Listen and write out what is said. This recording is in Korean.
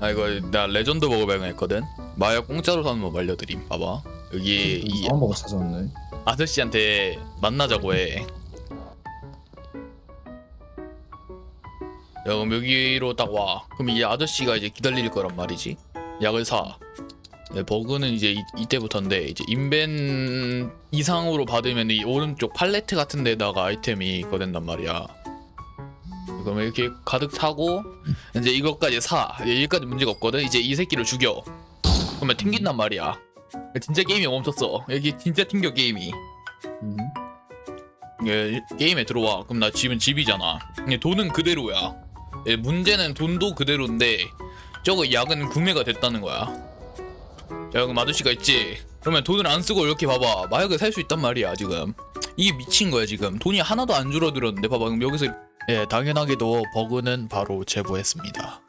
아 이거 나 레전드 버거 발견했거든 마약 공짜로 사는 법 알려드림 봐봐 여기 이 이상한 버거 찾아왔네. 아저씨한테 만나자고 해. 야, 그럼 여기로 딱 와. 그럼 이 아저씨가 이제 기다릴 거란 말이지. 약을 사. 네, 버그는 이제 이, 이때부터인데 이제 인벤 이상으로 받으면 이 오른쪽 팔레트 같은 데다가 아이템이 거된단 말이야. 그러면 이렇게 가득 사고 이제 이것까지 사. 여기까지 문제가 없거든. 이제 이 새끼를 죽여. 그러면 튕긴단 말이야. 진짜 게임이 멈췄어. 여기 진짜 튕겨 게임이. 음. 예, 게임에 들어와. 그럼 나 집은 집이잖아. 근데 돈은 그대로야. 예, 문제는 돈도 그대로인데 저거 약은 구매가 됐다는 거야. 자, 그럼 아저씨가 있지. 그러면 돈을 안 쓰고 이렇게 봐봐. 마약을 살 수 있단 말이야 지금. 이게 미친 거야 지금. 돈이 하나도 안 줄어들었는데 봐봐. 그럼 여기서 예, 당연하게도 버그는 바로 제보했습니다.